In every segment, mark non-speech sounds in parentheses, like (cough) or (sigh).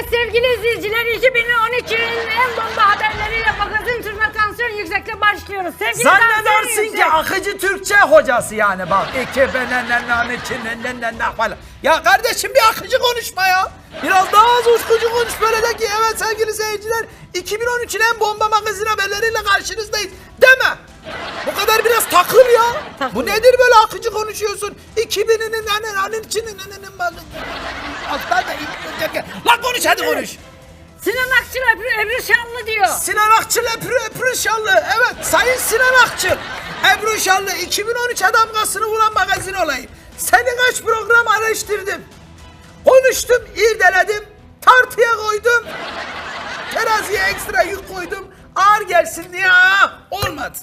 Evet sevgili izleyiciler 2013'ün en bomba haberleriyle magazin turuna tansiyon yüksekle başlıyoruz. Sevgili tansiyon Zannedersin ki yüksek. akıcı Türkçe hocası yani bak. İki benenenlen içinden falan. Ya kardeşim bir akıcı konuşma ya. Biraz daha az uçkucu konuş böyle de ki evet sevgili seyirciler 2013'ün en bomba magazin haberleriyle karşınızdayız. Deme. Bu kadar biraz takıl ya. Takıl. Bu nedir böyle akıcı konuşuyorsun? 2000'inin hani hani içinin hani Alttan da Lan konuş hadi konuş. Sinan Akçıl Ebru, Ebru Şanlı diyor. Sinan Akçıl Ebru, Ebru Şallı. Evet Sayın Sinan Akçıl. Ebru Şallı 2013 damgasını vuran magazin olayım. Seni kaç program araştırdım. Konuştum, irdeledim. Tartıya koydum. Teraziye ekstra yük koydum. Ağır gelsin diye aa, olmadı.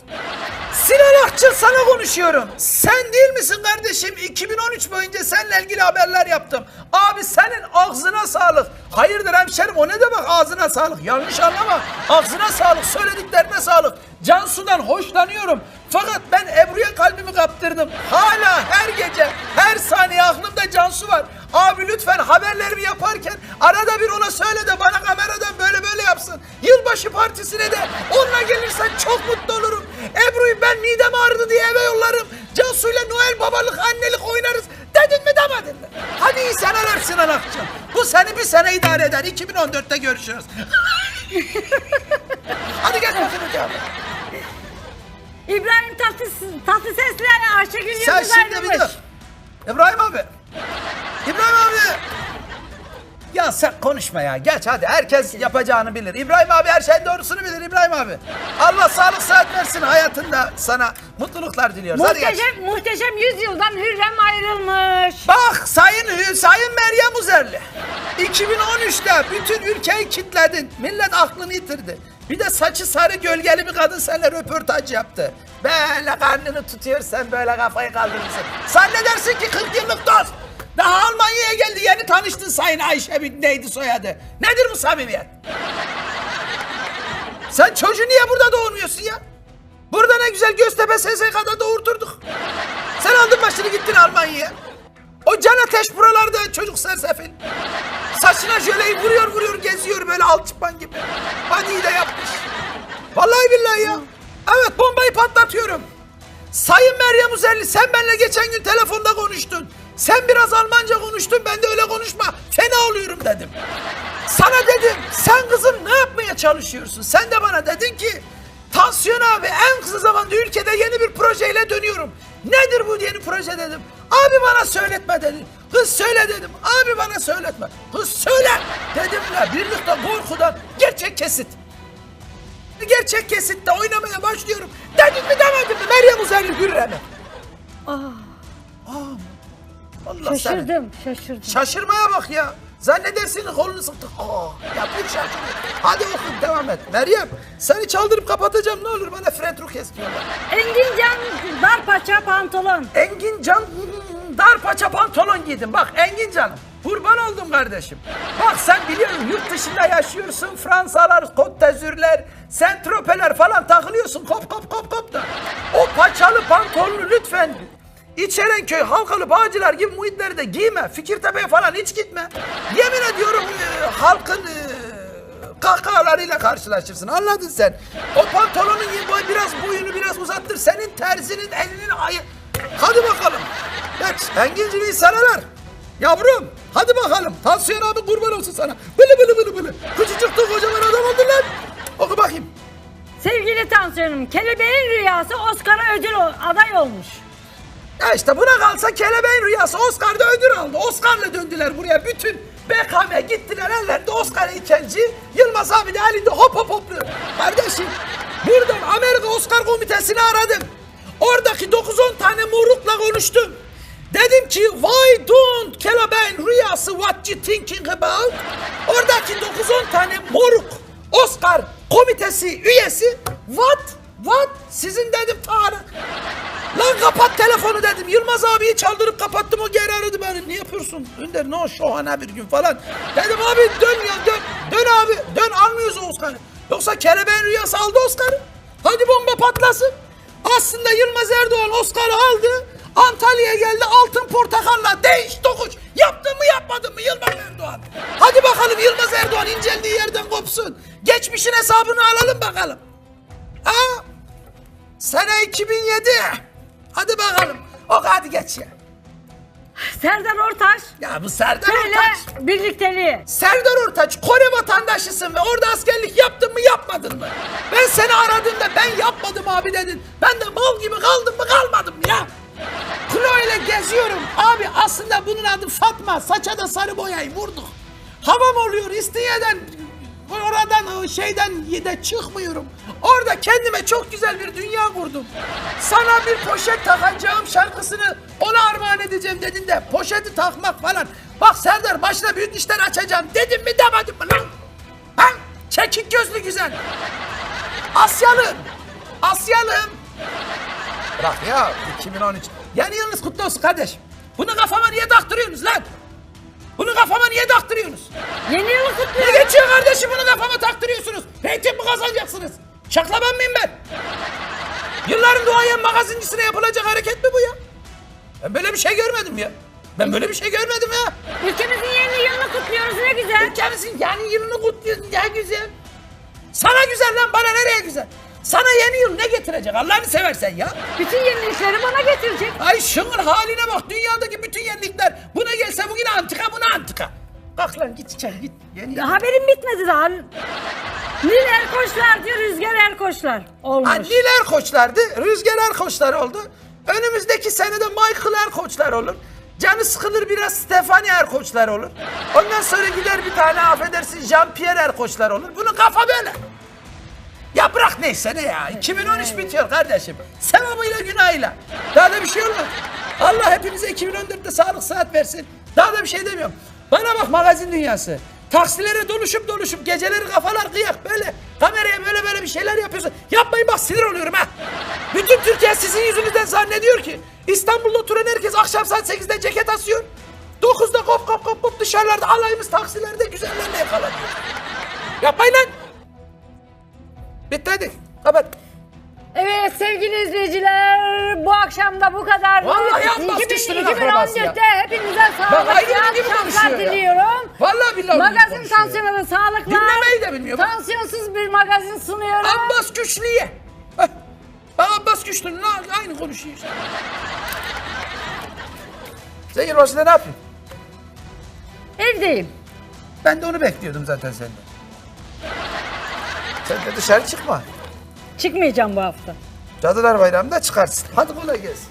Sinan Akçıl sana konuşuyorum. Sen değil misin kardeşim? 2013 boyunca seninle ilgili haberler yaptım. Abi senin ağzına sağlık. Hayırdır hemşerim o ne demek ağzına sağlık? Yanlış anlama. Ağzına sağlık, söylediklerine sağlık. Cansu'dan hoşlanıyorum. Fakat ben Ebru'ya kalbimi kaptırdım. Hala her gece, her saniye aklımda Cansu var. Abi lütfen haberlerimi yaparken arada bir ona söyle de bana kameradan böyle böyle yapsın. Yılbaşı partisine de onunla gelirsen çok mutlu olurum. Ebru'yu ben midem ağrıdı diye eve yollarım. Cansu'yla Noel babalık annelik oynarız. Dedin mi demedin mi? Hadi iyi seneler Sinan Akçıl. Bu seni bir sene idare eder. 2014'te görüşürüz. (laughs) İbrahim Tatlıses, Tatlıses'le Ayşegül Yıldız Sen şimdi bir ayrılmış. dur. İbrahim abi. İbrahim abi. Ya sen konuşma ya. Geç hadi. Herkes yapacağını bilir. İbrahim abi her şeyin doğrusunu bilir İbrahim abi. Allah sağlık sıhhat versin hayatında sana mutluluklar diliyoruz. Hadi geç. Muhteşem, muhteşem yüzyıldan Hürrem ayrılmış. Bak Sayın Sayın Meryem Uzerli. 2013'te bütün ülkeyi kitledin. Millet aklını yitirdi. Bir de saçı sarı gölgeli bir kadın seninle röportaj yaptı. Böyle karnını tutuyor sen böyle kafayı kaldırırsın. Zannedersin ki 40 yıllık dost. Daha Almanya'ya geldi yeni tanıştın Sayın Ayşe bir neydi soyadı. Nedir bu samimiyet? Sen çocuğu niye burada doğurmuyorsun ya? Burada ne güzel Göztepe SSK'da doğurturduk. Sen aldın başını gittin Almanya'ya. O can ateş buralarda çocuk sersefil. Saçına jöleyi vuruyor vuruyor geziyor böyle alçıpan gibi. Badiyi de yapmış. Vallahi billahi ya. Evet bombayı patlatıyorum. Sayın Meryem Uzerli sen benimle geçen gün telefonda konuştun. Sen biraz Almanca konuştun ben de öyle konuşma. Fena oluyorum dedim. Sana dedim sen kızım ne yapmaya çalışıyorsun? Sen de bana dedin ki Tansiyon abi en kısa zamanda ülkede yeni bir projeyle dönüyorum. Nedir bu yeni proje dedim. Abi bana söyletme dedi. Kız söyle dedim. Abi bana söyletme. Kız söyle dedim ve birlikte korkudan gerçek kesit. Gerçek kesitte oynamaya başlıyorum. Dedim mi demedim mi Meryem Uzerli Hürrem'e. Aa. Allah. Şaşırdım, şaşırdım. Şaşırmaya bak ya. Zannedersin kolunu sıktık. Aa, ya bir şaşırıyor. Hadi oku devam et. Meryem seni çaldırıp kapatacağım ne olur bana Fred Rukes diyorlar. Engin Can dar paça pantolon. Engin Can dar paça pantolon giydim. Bak Engin Can'ım. Kurban oldum kardeşim. Bak sen biliyorum yurt dışında yaşıyorsun. Fransalar, Côte d'Azur'ler, Sentropeler falan takılıyorsun. Kop kop kop kop da. O paçalı pantolonu lütfen İçerenköy, Halkalı, Bağcılar gibi muhitlerde giyme. Fikirtepe'ye falan hiç gitme. Yemin ediyorum e, halkın e, kahkahalarıyla karşılaşırsın. Anladın sen. O pantolonun boy biraz boyunu biraz uzattır. Senin terzinin elinin ayı. Hadi bakalım. Geç. Enginciğim iyi seneler. Yavrum hadi bakalım. Tansiyon abi kurban olsun sana. Bılı bılı bılı bılı. Küçücük de kocaman adam oldun lan. Oku bakayım. Sevgili tansiyonum, kelebeğin rüyası Oscar'a ödül ol- aday olmuş. Ya işte buna kalsa kelebeğin rüyası Oscar'da ödül aldı. Oscar'la döndüler buraya. Bütün BKM gittiler ellerinde Oscar heykelci. Yılmaz abi de elinde hop hop hopluyor. Kardeşim buradan Amerika Oscar komitesini aradım. Oradaki 9-10 tane morukla konuştum. Dedim ki why don't kelebeğin rüyası what you thinking about? Oradaki 9-10 tane moruk Oscar komitesi üyesi what what sizin dedim Tarık. Lan kapat telefonu dedim. Yılmaz abiyi çaldırıp kapattım o geri aradı beni. Ne yapıyorsun? Önder no şohane bir gün falan. Dedim abi dön ya dön. Dön abi. Dön almıyoruz Oscar'ı. Yoksa kelebeğin rüyası aldı Oscar'ı. Hadi bomba patlasın. Aslında Yılmaz Erdoğan Oscar'ı aldı. Antalya'ya geldi altın portakalla değiş tokuş. Yaptın mı yapmadın mı Yılmaz Erdoğan? Hadi bakalım Yılmaz Erdoğan inceldiği yerden kopsun. Geçmişin hesabını alalım bakalım. Ha? Sene 2007. Hadi bakalım. O hadi geç ya. Serdar Ortaç. Ya bu Serdar Böyle Ortaç. birlikteliği. Serdar Ortaç Kore vatandaşısın ve orada askerlik yaptın mı yapmadın mı? Ben seni aradığımda ben yapmadım abi dedin. Ben de mal gibi kaldım mı kalmadım ya? Klo ile geziyorum. Abi aslında bunun adı Fatma. Saça da sarı boyayı vurduk. Havam oluyor İstinye'den oradan şeyden de çıkmıyorum. Orada kendime çok güzel bir dünya kurdum. Sana bir poşet takacağım şarkısını ona armağan edeceğim dedin de poşeti takmak falan. Bak Serdar başına büyük işler açacağım dedim mi demedim mi lan? Ha? Çekik gözlü güzel. Asyalı. Asyalım. Bırak ya 2013. Yeni yılınız kutlu olsun kardeş. Bunu kafama niye taktırıyorsunuz lan? Bunu kafama niye taktırıyorsunuz? Yeni yılı Ne kutluyoruz. geçiyor kardeşim bunu kafama taktırıyorsunuz? Reyting mi kazanacaksınız? Şaklaban mıyım ben? Yılların duayen magazincisine yapılacak hareket mi bu ya? Ben böyle bir şey görmedim ya. Ben böyle bir şey görmedim ya. Ülkemizin yeni yılını kutluyoruz ne güzel. Ülkemizin yeni yılını kutluyorsun ya güzel. Sana güzel lan bana nereye güzel? Sana yeni yıl ne getirecek Allah'ını seversen ya? Bütün yenilikleri bana getirecek. Ay şunun haline bak dünyadaki bütün yenilikler. Buna gelse bugün antika buna antika. Kalk lan git içeri git. Yeni yıl. Haberim bitmedi daha. Nil Erkoçlar diyor Rüzgar Erkoçlar olmuş. Ha, Nil Erkoçlardı, Rüzgar Erkoçlar oldu. Önümüzdeki senede Michael Erkoçlar olur. Canı sıkılır biraz Stefani Erkoçlar olur. Ondan sonra gider bir tane affedersin Jean-Pierre Erkoçlar olur. Bunun kafa böyle. Ya bırak neyse ne ya. 2013 bitiyor kardeşim. Sevabıyla günahıyla. Daha da bir şey olmaz. Allah hepinize 2014'te sağlık sıhhat versin. Daha da bir şey demiyorum. Bana bak magazin dünyası. Taksilere doluşup doluşup geceleri kafalar kıyak böyle. Kameraya böyle böyle bir şeyler yapıyorsun. Yapmayın bak sinir oluyorum ha. Bütün Türkiye sizin yüzünüzden zannediyor ki İstanbul'da oturan herkes akşam saat 8'de ceket asıyor. 9'da kop kop kop kop dışarılarda alayımız taksilerde güzellerle yakalanıyor. Yapmayın lan. Bitti hadi. Kapat. Evet sevgili izleyiciler bu akşam da bu kadar. Vallahi yanmaz kışlının akrabası ya. 2014'te hepinize Bak, ayrı bir gibi akşamlar konuşuyor ya. Billahi Magazin konuşuyor tansiyonu sağlıklar. Dinlemeyi de bilmiyor bak. Tansiyonsuz bir magazin sunuyorum. Abbas Güçlü'ye. Heh. Bak Abbas Güçlü'nün aynı konuşuyor. Sen yılbaşında ne yapıyorsun? Evdeyim. Ben de onu bekliyordum zaten senden. Sen de dışarı çıkma. Çıkmayacağım bu hafta. Cadılar Bayramı'nda çıkarsın. Hadi kolay gelsin.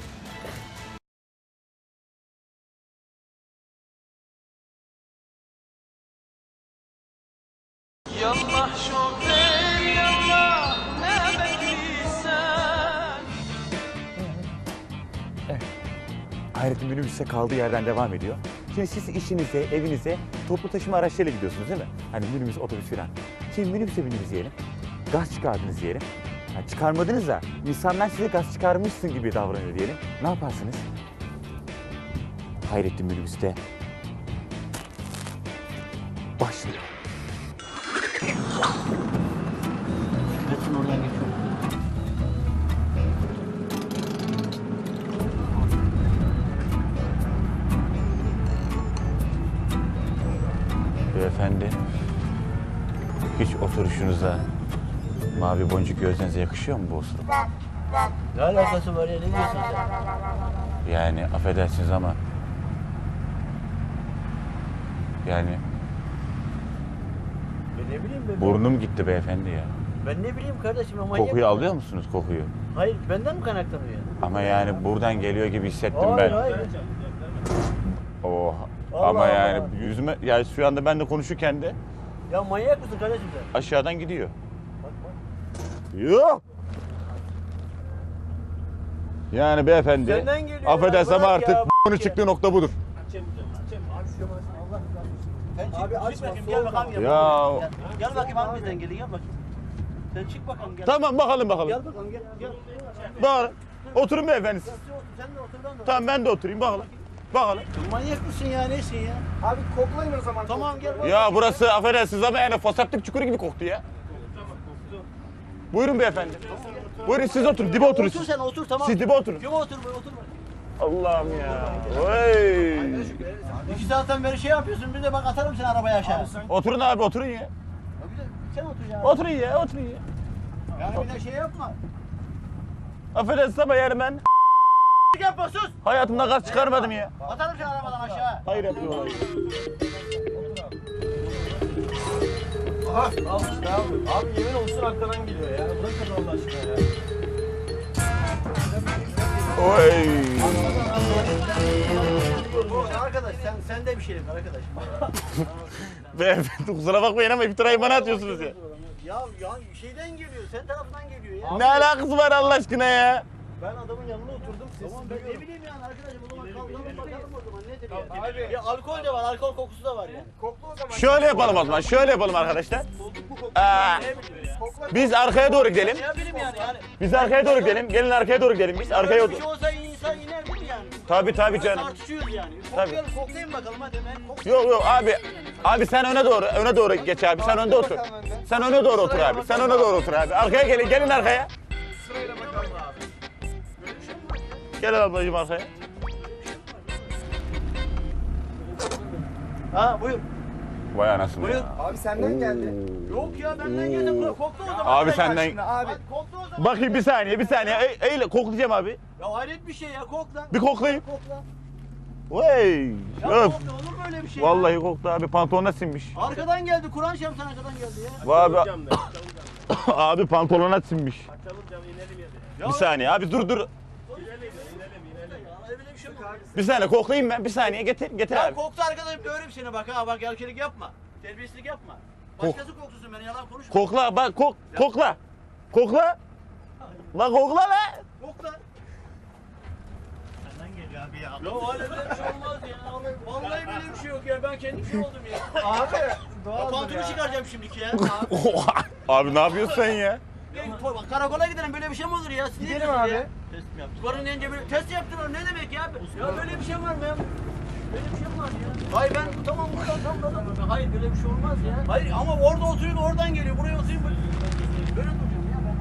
Yallah şoför yallah ne bekliysen Evet. Hayrettin minibüse kaldığı yerden devam ediyor. Şimdi siz işinize, evinize toplu taşıma araçlarıyla gidiyorsunuz değil mi? Hani minibüs, otobüs falan. Şimdi minibüse bindiniz diyelim. Gaz çıkardınız diyelim. Yani çıkarmadınız da insanlar size gaz çıkarmışsın gibi davranıyor diyelim. Ne yaparsınız? Hayrettin minibüste hiç oturuşunuza mavi boncuk gözlerinize yakışıyor mu bu osurum? Ne alakası var ya ne diyorsun sen? Yani affedersiniz ama yani Ben ne bileyim ben. burnum gitti beyefendi ya. Ben ne bileyim kardeşim ama manyak Kokuyu alıyor musunuz kokuyu? Hayır benden mi kaynaklanıyor? Ama yani buradan geliyor gibi hissettim Hayır ben. hayır. Oha. Allah Ama yani Allah. yüzüme yani şu anda ben de konuşurken de Ya manyak mısın kardeşim sen? aşağıdan gidiyor. Bak bak. Yok. Yani beyefendi Senden geliyor ya, affedersem bırak artık ya, ya. çıktığı nokta budur. Abi aç bakayım gel bakalım gel. Ya Gel, gel bakayım hangisinden geliyor gel bakayım. Sen çık bakalım gel. tamam bakalım bakalım. Gel bakalım gel. Gel. Bak oturun beyefendi. Sen de otur. Tamam ben de oturayım bakalım. Bakalım. Manyak mısın ya nesin ya? Abi koklayın o zaman. Tamam gel bak. Ya burası affedersiniz ama yani foseptik çukuru gibi koktu ya. Buyurun beyefendi. Buyurun siz oturun, dibe oturun Otur siz. sen otur tamam. Siz dibe oturun. Yok otur otur. Allah'ım ya. Vay. İki saatten beri şey yapıyorsun bir de bak atarım seni arabaya aşağı. Oturun abi oturun ya. Ya sen oturacaksın. Oturun ya oturun ya. Yani bir de şey yapma. Affedersiniz ama yani ben Yapma sus. hayatımda gaz çıkarmadım ya. Atarım seni arabadan aşağı. Hayır yapıyorlar. Al işte abi. Abi yemin olsun arkadan geliyor ya. Bırakın Allah aşkına ya. Oy. Arkadaş sen sen de bir şeyim arkadaş. (laughs) Beyefendi kusura bakmayın ama iftirayı bana atıyorsunuz ya. ya ya şeyden geliyor sen tarafından geliyor ya. Ne alakası var Allah aşkına ya? Ben adamın yanına oturdum. Sesi Tamam ben ne bileyim yani arkadaşım o zaman kalkalım bakalım o zaman nedir ya. Abi. Ya alkol de var alkol kokusu da var yani. Kokla o zaman. Şöyle yapalım o zaman. Şöyle yapalım arkadaşlar. Ne. Kokla. biz arkaya doğru gidelim. Ya bileyim yani yani. Biz arkaya doğru gidelim. Gelin arkaya doğru gidelim. Biz arkaya Böyle bir şey olsa insan iner değil mi yani? Tabii tabii canım. Tartışıyoruz yani. Tabii. Koklayalım bakalım hadi hemen. Kok- Yok yok abi. Abi sen öne doğru, öne doğru geç abi. Sen önde otur. Sen öne doğru otur abi. Sen öne doğru otur abi. Arkaya gelin, gelin arkaya. Gel ablacığım arkaya. Ha buyur. Vay anasını Buyur. ya. Abi senden geldi. Yok ya benden geldim. Kokla o zaman. Abi senden... Şimdi abi. Hadi kokla o zaman. Bakayım bir saniye, bir saniye. Ey, eyle, koklayacağım abi. Ya hayret bir şey ya kokla. Bir koklayayım. Kokla. Vay. Ya Öf. kokla olur mu öyle bir şey ya? Vallahi koktu abi. Pantolona sinmiş. Arkadan geldi. Kur'an şemsen arkadan geldi ya. Vay (coughs) abi. Çalacağım ben. Çalacağım. abi pantolona sinmiş. Çalacağım inelim. Ya Bir saniye abi dur dur. İnelim inelim inelim. Ya öyle bir saniye koklayayım ben. Bir saniye getir getir Ya abi. koktu arkadaşım döverim seni bak ha bak yalkelik yapma. Terbiyesizlik yapma. Başkası koksusun beni yalan konuşma. Kokla bak kok kokla. Kokla. La kokla la. Kokla. Senden geliyor abi ya. Ya öyle bir şey olmaz ya. Vallahi böyle bir şey yok ya. Ben kendim şey oldum ya. Abi. Ya Doğal pantolonu çıkaracağım şimdiki ya. (laughs) abi ne yapıyorsun sen ya? Bak karakola gidelim böyle bir şey mi olur ya? Siz ne Gidelim diyorsunuz abi. Ya? Test mi yaptık? Duvarın önce böyle test yaptılar ne demek ya? Ya böyle bir şey var mı ya? Böyle bir şey mi var ya? Hayır ben tamam buradan tam buradan. Hayır böyle bir şey olmaz ya. Hayır ama orada oturuyor oradan geliyor. Buraya oturuyor böyle. Böyle duracağım ya ben.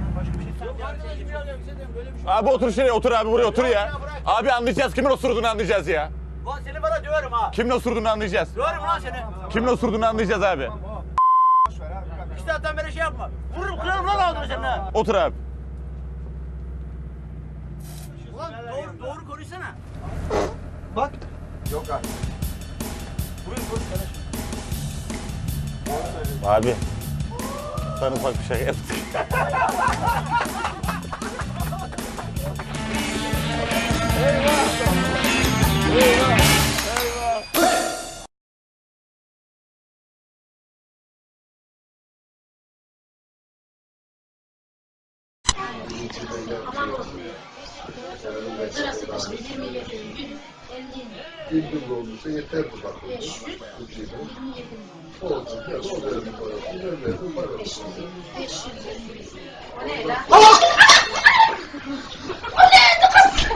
Ya başka bir şey ya size diyorum böyle bir şey. Abi otur şuraya otur abi buraya otur ya. Ya bırak. Abi anlayacağız kimin osurduğunu anlayacağız ya. Lan seni bana döverim ha. Kimin osurduğunu anlayacağız. Döverim lan seni. Kimin osurduğunu anlayacağız abi. Boş ver abi. bırak. İki saatten beri şey yapma. Vururum kırarım lan ağzını senin ha. Otur abi. Ulan doğru, doğru konuşsana. Bak. Yok abi. Buyur konuş kardeşim. Abi. Sana ufak bir şey yaptık. aman olsun diye. Sırası başı 27 gün 50 Bir gün olursa yeter bu bak. 500 27 Olacak ya su verdim para. Su verdim para. 500 500 O ne lan? O neydi kız?